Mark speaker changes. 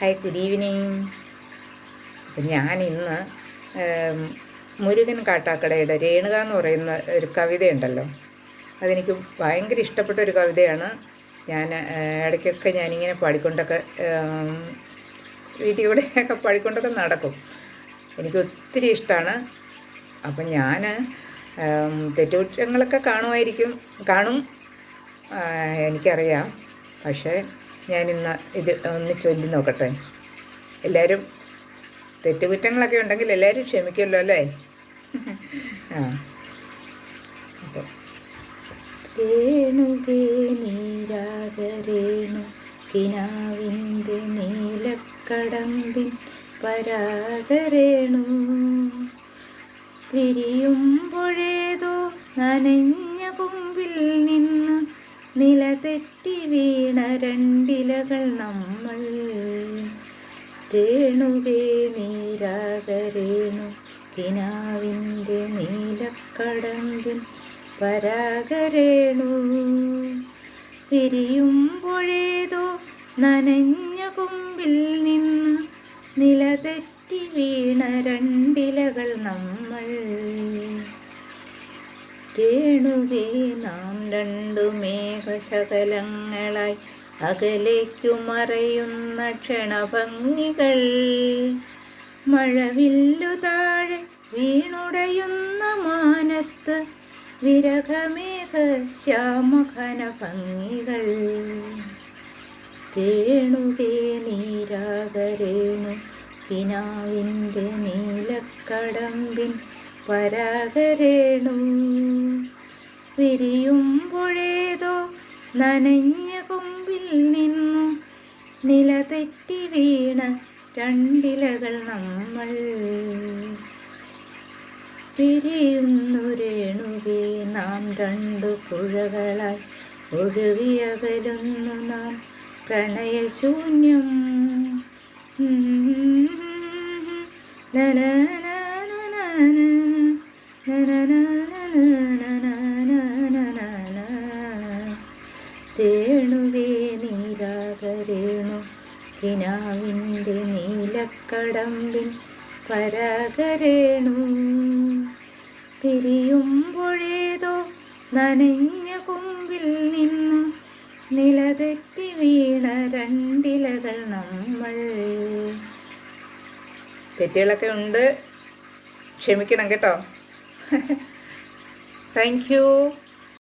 Speaker 1: Hi good evening അപ്പം ഞാൻ ഇന്ന് മുരുകൻ കാട്ടാക്കടയുടെ രേണുക എന്ന് പറയുന്ന ഒരു കവിതയുണ്ടല്ലോ. അതെനിക്ക് ഭയങ്കര ഇഷ്ടപ്പെട്ട ഒരു കവിതയാണ്. ഞാൻ ഇടയ്ക്കൊക്കെ ഞാനിങ്ങനെ പാടിക്കൊണ്ടൊക്കെ വീട്ടിൽ കൂടെയൊക്കെ പാടിക്കൊണ്ടൊക്കെ നടക്കും. എനിക്ക് ഒത്തിരി ഇഷ്ടമാണ് അപ്പം ഞാൻ തെറ്റുകുറ്റങ്ങളൊക്കെ കാണുമായിരിക്കും കാണും. എനിക്കറിയാം. പക്ഷേ ഞാനിന്ന് ഇത് ഒന്ന് ചൊല്ലി നോക്കട്ടെ. എല്ലാവരും തെറ്റുകുറ്റങ്ങളൊക്കെ ഉണ്ടെങ്കിൽ എല്ലാവരും ക്ഷമിക്കുമല്ലോ അല്ലേ? ആ. അപ്പം. രേണുകേ നീരാകരേണു കിനാവിന്റെ നീലക്കടമ്പിൻ പരാഗരേണു തിരിയുമ്പോഴേതോ നനഞ്ഞ കുമ്പിൽ നിന്ന് നിലതെറ്റി വീണ രണ്ടിലകൾ നമ്മൾ രേണുവേ നീരാകരേണു. കിനാവിന്റെ നീലക്കടമ്പിൻ പരാഗരേണു തിരിയുമ്പോഴേതോ നനഞ്ഞ കൊമ്പിൽ നിന്ന് നിലതെറ്റി വീണ രണ്ടിലകൾ നമ്മൾ. രേണുകേ നാം രണ്ടു മേഘശകലങ്ങളായി അകലേക്കു മറയുന്ന ക്ഷണഭംഗികൾ. മഴവില്ലു താഴെ വീണുടയുന്ന മാനത്ത് വിരഹമേഘ ശ്യാമഘന ഭംഗികൾ രേണുകേ നീരാകരേണു പിനാവിന്റെ നീലക്കടമ്പിൻ പരാഗരേണു വിരിയുമ്പോഴേതോ നനഞ്ഞ കൊമ്പിൽ നിന്നു നിലതെറ്റി വീണ രണ്ടിലകൾ നമ്മൾ പിരിയുന്നുരേണുകേ നാം രണ്ടു പുഴകളായി ഒഴുകിയകലുന്നു നാം പ്രണയശൂന്യം രേണുവേ കിനാവിന്റെ നീലക്കടമ്പിൻ പരാഗരേണു. തിരിയുമ്പോഴേതോ നനഞ്ഞ കൊമ്പിൽ നിന്നു നിലതെറ്റി വീണ രണ്ടിലകൾ നമ്മൾ. തെറ്റുകളൊക്കെ ഉണ്ട്. ക്ഷമിക്കണം കേട്ടോ. Thank you